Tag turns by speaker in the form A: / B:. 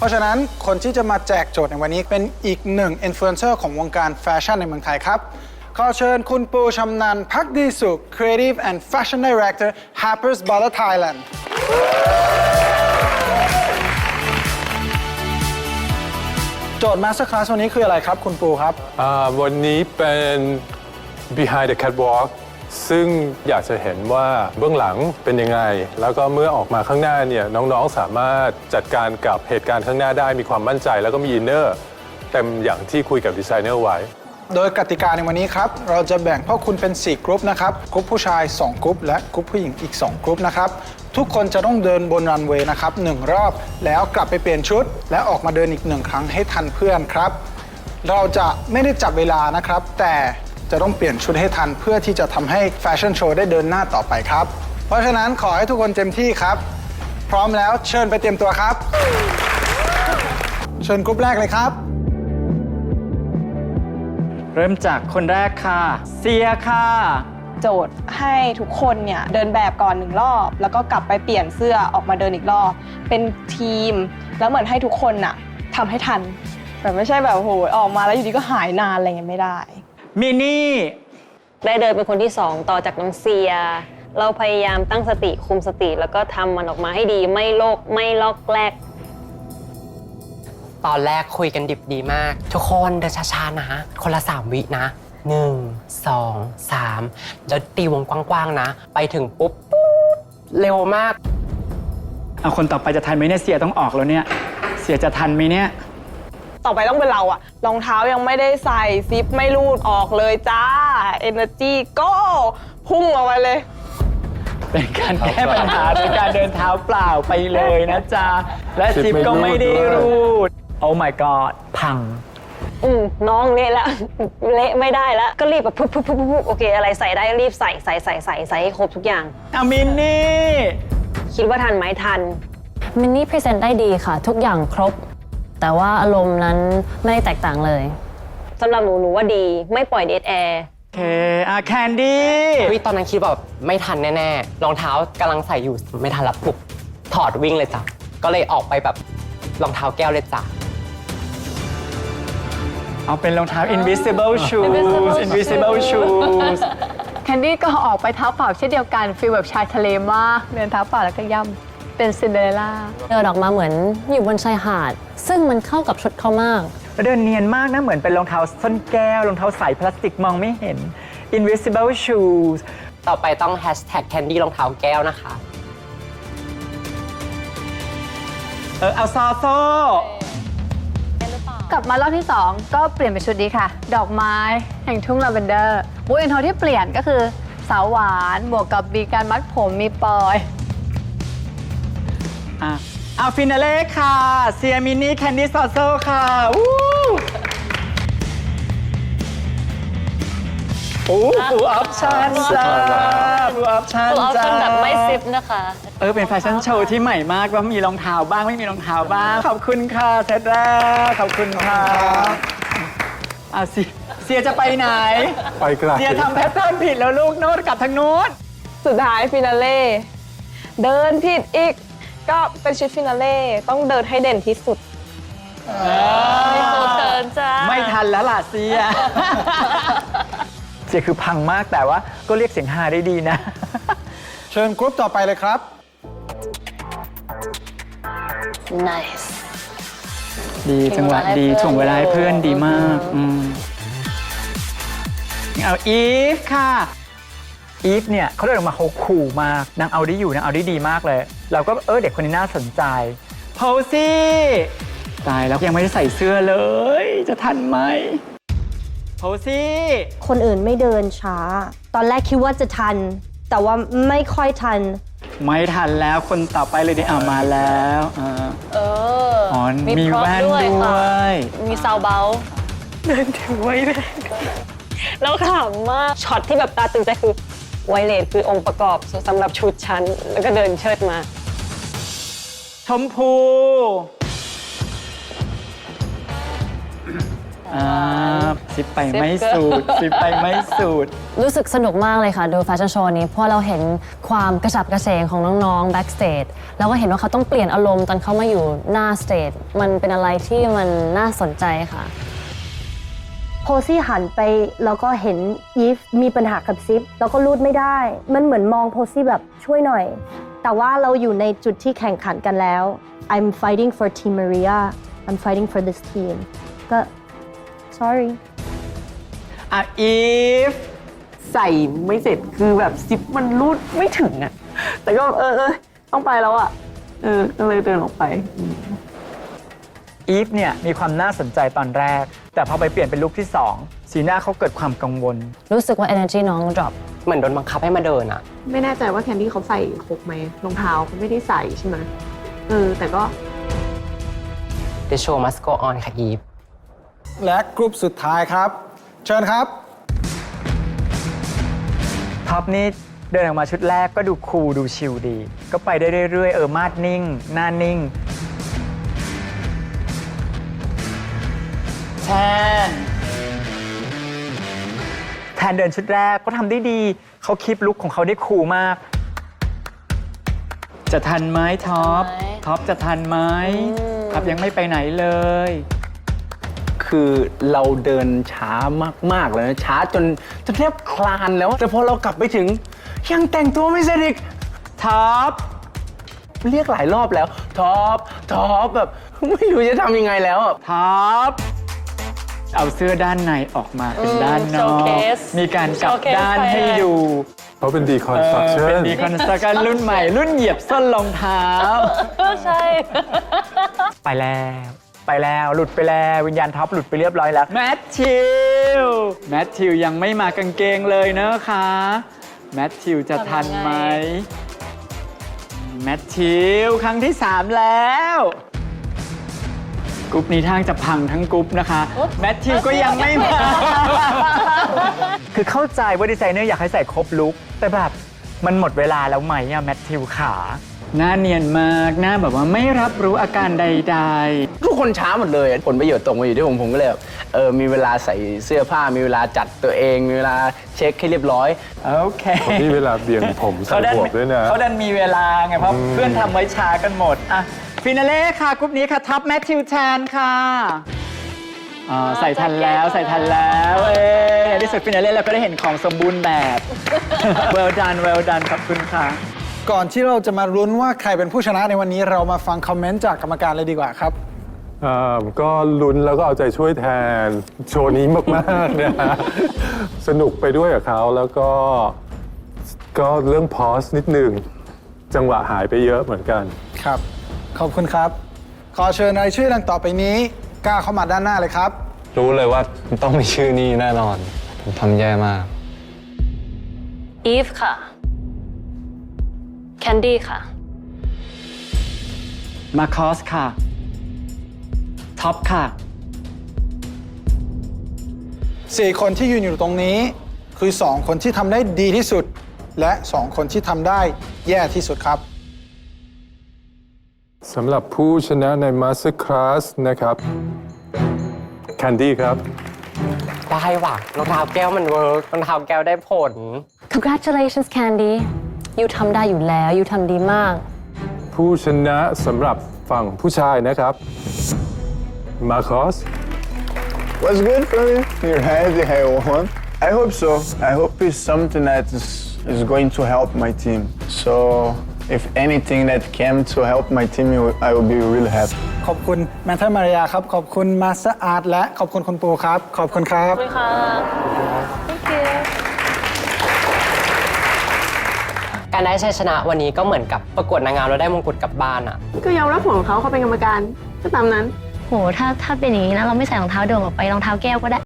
A: เพราะฉะนั้นคนที่จะมาแจกโจทย์ในวันนี้เป็นอีกหนึ่งอินฟลูเอนเซอร์ของวงการแฟชั่นในเมืองไทยครับ ขอเชิญคุณปูชำนาญพักดีสุข Creative and Fashion Director Harper's Bazaar Thailand โจทย์ Master Class วันนี้คืออะไรครับคุณปูครับ
B: อ่าวันนี้เป็น behind the catwalk ซึ่งอยากจะเห็นว่าเบื้องหลังเป็นยังไง แล้วก็เมื่อออกมาข้างหน้าเนี่ยน้องๆสามารถจัดการกับเหตุการณ์ข้างหน้าได้มีความมั่นใจ แล้วก็มีอินเนอร์เต็มอย่างที่คุยกับดีไซเนอร์ไว้
A: โดยกติกาในวันนี้ครับ เราจะแบ่งพวกคุณเป็น 4 กรุ๊ปนะครับ กรุ๊ปผู้ชาย 2 กรุ๊ป และกรุ๊ปผู้หญิงอีก 2 กรุ๊ปนะครับ ทุกคนจะต้องเดินบนรันเวย์นะครับหนึ่งรอบ แล้วกลับไปเปลี่ยนชุด และออกมาเดินอีกหนึ่งครั้งให้ทันเพื่อนครับ เราจะไม่ได้จับเวลานะครับ แต่ จะต้องเปลี่ยนชุดให้ทัน เพื่อที่จะทำให้แฟชั่นโชว์ได้เดินหน้าต่อไปครับ เพราะฉะนั้นขอให้ทุกคนเต็มที่ครับ พร้อมแล้วเชิญไปเตรียมตัวครับ เชิญกรุ๊ปแรกเลยครับ
C: เริ่มจากคนแรกค่ะเสียค่ะ
D: โจทย์ให้ทุกคนเนี่ยเดินแบบก่อนหนึ่งรอบ แล้วก็กลับไปเปลี่ยนเสื้อออกมาเดินอีกรอบ เป็นทีม แล้วเหมือนให้ทุกคนน่ะทำให้ทันแบบไม่ใช่แบบโอ้โหออกมาแล้วอยู่ดีก็หายนานอะไรเงี้ยไม่ได้
C: มินี่
E: ได้เดินเป็นคนที่สองต่อจากน้องเซีย เราพยายามตั้งสติคุมสติ แล้วก็ทำมันออกมาให้ดีไม่โลกไม่ลอกแลก
F: ตอนแรกคุยกันดิบดีมาก ทุกคนเดินช้าๆนะ คนละสามวินะหนึ่งสองสามแล้วตีวงกว้างๆนะ ไปถึงปุ๊บปุ๊บเร็วมาก
C: เอาคนต่อไปจะทันไหมเนี่ยเสียต้องออกแล้วเนี่ย เสียจะทันไหมเนี่ย
D: ต่อไปต้องเป็นเราอะรองเท้ายังไม่ได้ใส่ซิปไม่รูดออกเลยจ้า Energy go พุ่งออกมาเลย
C: เป็นการแก้ปัญหาโดยการเดินเท้าเปล่าไปเลยนะจ๊ะ และ
B: ซิ
C: ซิป
B: ปไม่
C: ก็ไม่ได้
B: รูดด้วย
C: รูด โอ้ my god พัง
E: อืมน้องเละแล้วเละไม่ได้แล้วก็รีบแบบปุ๊บปุ๊บปุ๊บปุ๊บโอเค อะไรใส่ได้รีบใส่ใส่ใส่ใส่ใส่ให้ครบทุกอย่าง
C: อามินนี่
E: คิดว่าทันไหมทัน
G: มินนี่พรีเซนต์ได้ดีค่ะ ทุกอย่างครบ แต่ว่าอารมณ์นั้นไม่ได้แตกต่างเลย
E: สำหรับหนูหนูว่าดีไม่ปล่อยเดทแอร์
C: โอเคอะแคนดี้
F: วิตอนนั้นคิดว่าแบบไม่ทันแน่ๆรองเท้ากำลังใส่อยู่ไม่ทันแล้วปุ๊บถอดวิ่งเลยจ้ะก็เลยออกไปแบบรองเท้าแก้วเลยจ้ะ
C: เอาเป็นรองเท้า invisible shoes invisible shoes
H: แคนดี้ก็ออกไปเท้าเปล่าเช่นเดียวกันฟีลแบบชายทะเลมาก เดินเท้าเปล่าแล้วก็ย่ำ เป็นซินเดอเรลล่า
G: เดินออกมาเหมือนอยู่บนชายหาด ซึ่งมันเข้ากับชุดเขามาก
C: เดินเนียนมากนะ เหมือนเป็นรองเท้าส้นแก้ว รองเท้าใสพลาสติกมองไม่เห็น invisible shoes
F: ต่อไปต้อง hashtag candy รองเท้าแก้วนะคะ
C: เออเอาซอโซ
H: กลับมารอบที่ 2 ก็เปลี่ยนเป็นชุดนี้ค่ะ ดอกไม้แห่งทุ่งลาเวนเดอร์มูเอ็นโทที่เปลี่ยนก็คือสาวหวาน บวกกับมีการมัดผมมีปอย
C: อะเอาฟินาเล่ค่ะเซียมินี่แคนดี้ซอโซค่ะวู้โอ้ฟูออปชั่นจ้าฟูออปชั่น
G: ตัวออป
C: จ้า
G: ชั่นแบบไม่ซิปนะคะ
C: เออเป็นแฟชั่นโชว์ที่ใหม่มากว่ามีรองเท้าบ้างไม่มีรองเท้าบ้าง ขอบคุณค่ะเซตแรกขอบคุณค่ะเอาสิเสียจะไปไหน
B: ไปไกล
C: เสียทำแพทเทิร์นผิดแล้วลูกโน้ตกลับทางโน้น
D: สุดท้ายฟินาเล่ เดินผิดอีก ก็เป็นชุดฟินาเล่ต้องเดินให้เด่นที่สุด
G: เชิญจ้า
C: ไม่ทันแล้วล่ะเสีย เสียคือพังมากแต่ว่าก็เรียกเสียงฮาได้ดีนะ
A: เชิญกรุ๊ปต่อไปเลยครับ
G: nice
C: ดีจังหวะดีถ่วงเวลาให้เพื่อนดีมากอืมเอาอีฟค่ะ อีฟเนี่ยเขาเดินออกมาเขาขู่มากนางเอาได้อยู่นางเอาได้ดีมากเลย เราก็เออเด็กคนนี้น่าสนใจโพซี่ตายแล้วยังไม่ได้ใส่เสื้อเลย จะทันไหมโพซี่
I: คนอื่นไม่เดินช้า ตอนแรกคิดว่าจะทัน แต่ว่าไม่ค่อยทัน
C: ไม่ทันแล้วคนต่อไปเลยเนี่ยอ่ามาแล้วอ่า
G: เออ
C: อ๋อ
G: มี
C: มี
G: พร็อพ
C: แว่น
G: ด้วย
C: ด้ว
G: ค่ะ
C: ย
G: มีซาวเบล
E: แล้วขำมากช็อตที่แบบตาตึงใจคือ ไวเลสคือองค์ประกอบสำหรับชุดฉันแล้วก็เดินเชิดมา
C: ชมพูอ่าสีซิปไปไม่สูดซิปไปไม่สูด
G: รู้สึกสนุกมากเลยค่ะ ดูแฟชั่นโชว์นี้เพราะเราเห็นความกระฉับกระเฉงของน้องๆ back stage แล้วก็เห็นว่าเขาต้องเปลี่ยนอารมณ์ตอนเขามาอยู่หน้าสเตจมันเป็นอะไรที่มันน่าสนใจค่ะ
I: โพซี่หันไปแล้วก็เห็นอีฟมีปัญหากับซิปแล้วก็รูดไม่ได้ มันเหมือนมองโพซี่แบบช่วยหน่อย แต่ว่าเราอยู่ในจุดที่แข่งขันกันแล้ว I'm fighting for Team Maria I'm fighting for this team ก็ sorry
C: อะอีฟ
F: ใส่ไม่เสร็จคือแบบซิปมันรูดไม่ถึงอะแต่ก็เออเออต้องไปแล้วอะเออก็เลยเดินออกไป
C: อีฟเนี่ยมีความน่าสนใจตอนแรก แต่พอไปเปลี่ยนเป็นลุคที่ 2 สีหน้าเขาเกิดความกังวล
G: รู้สึกว่า energy น้อง drop
F: เหมือนโดนบังคับให้มาเดินอะ
J: ไม่แน่ใจว่าแคนดี้เขาใส่ครบไหมรองเท้าเขาไม่ได้ใส่ใช่ไหมเออแต่ก็
F: The show must go on ค่ะอีฟ
A: และกรุ๊ปสุดท้ายครับ เชิญครับ
C: ท็อปนี่เดินออกมาชุดแรกก็ดูคูลดูชิลดี ก็ไปได้เรื่อยๆ เออมาดนิ่ง หน้านิ่ง น แทนเดินชุดแรกก็ทำได้ดี เขาคลิปลุคของเขาได้คูลมาก จะทันไหมท็อป
G: ทันไหม
C: ท็อปจะทันไหมท็อปยังไม่ไปไหนเลย
K: คือเราเดินช้ามาก ๆ เลยนะ ช้าจนจนแทบคลานแล้ว แต่พอเรากลับไปถึง ยังแต่งตัวไม่เสร็จอีก
C: ท็อป
K: เรียกหลายรอบแล้วท็อปท็อปแบบ ไม่รู้จะทำยังไงแล้วอะ
C: ท็อป เอาเสื้อด้านในออกมาเป็นด้านนอก
E: showcase
C: มีการกลับ
E: showcase
C: ด้านให้ดู
B: เขาเป็น
C: เออเป็น
B: deconstruction
C: ดีคอนสตรักชั่นรุ่นใหม่ รุ่นเหยียบส้นรองเท้า
E: ใช่
C: ไปแล้ว ไปแล้วหลุดไปแล้ววิญญาณท็อปหลุดไปเรียบร้อยแล้ว แมทธิว แมทธิวยังไม่มากางเกงเลยนะคะ แมทธิวจะทันไหมแมทธิวครั้งที่ 3 แล้ว กรุ๊ปนี้ทางจะพังทั้งกรุ๊ปนะคะแมทธิวก็ยังไม่มาคือเข้าใจว่าดีไซเนอร์อยากให้ใส่ครบลุคแต่แบบมันหมดเวลาแล้วไหมอะแมทธิวขาหน้าเนียนมากหน้าแบบว่าไม่รับรู้อาการใด ๆ
K: ทุกคนช้าหมดเลยอะผลประโยชน์ตกมาอยู่ที่ผมผมก็เลยแบบเออมีเวลาใส่เสื้อผ้ามีเวลาจัดตัวเอง มีเวลาเช็คให้เรียบร้อย
C: โอเค
B: ผมมีเวลาเบี่ยงผมใส่
C: เขาดัน
B: หมวกด้วยนะ
C: เขาดันมีเวลาไงเพราะเพื่อนทำไว้ช้ากันหมดอะ ฟินาเล่ค่ะกรุ๊ปนี้ค่ะท็อปแมทธิวแทนค่ะอ่าใส่ทันแล้วใส่ทันแล้วเอ้ยในที่สุดฟินาเล่เราก็ได้เห็นของสมบูรณ์แบบ well done well done ขอบคุณค่ะ
A: ก่อนที่เราจะมาลุ้นว่าใครเป็นผู้ชนะในวันนี้เรามาฟังคอมเมนต์จากกรรมการเลยดีกว่าครับ
B: อ่าก็ลุ้นแล้วก็เอาใจช่วยแทนโชว์นี้มากๆนะฮะสนุกไปด้วยกับเขาแล้วก็ก็เรื่องพอสนิดหนึ่งจังหวะหายไปเยอะเหมือนกัน
A: ครับ ขอบคุณครับ ขอเชิญรายชื่อดังต่อไปนี้กล้าเข้ามาด้านหน้าเลยครับ
L: รู้เลยว่าต้องมีชื่อนี้แน่นอน ผมทำแย่มาก
G: อีฟค่ะ แคนดี้ค่ะ
C: มาคอสค่ะ ท็อปค่ะ
A: สี่คนที่ยืนอยู่ตรงนี้ คือ2คนที่ทำได้ดีที่สุด และ2คนที่ทำได้แย่ที่สุดครับ
B: สำหรับผู้ชนะใน Master Class นะครับ แคนดี้ครับ
F: ได้ว่ะรองเท้าแก้วมันเวิร์กรองเท้าแก้วได้ผล
G: congratulations Candy ยูทำได้อยู่แล้วยูทำดีมาก
B: ผู้ชนะสำหรับฝั่งผู้ชายนะครับ มาคอส
M: Was good, brother. Your head, I won. I hope so. I hope it's something that is, is going to help my team. So, if anything that came to help my team, I will be really happy.
A: ขอบคุณแมทเทอร์มาริยาครับ ขอบคุณมาสเตอร์อาร์ตและขอบคุณคุณปูครับ ขอบคุณครับ
E: ค่ะ
F: การได้ชัยชนะวันนี้ก็เหมือนกับประกวดนางงามแล้วได้มงกุฎกลับบ้านอะ
J: ก็ยอมรับผลของเขาเขาเป็นกรรมการก็ตามนั้น
I: โห ถ้าถ้าเป็นอย่างนี้นะ เราไม่ใส่รองเท้าเดิมออกไปรองเท้าแก้วก็ได้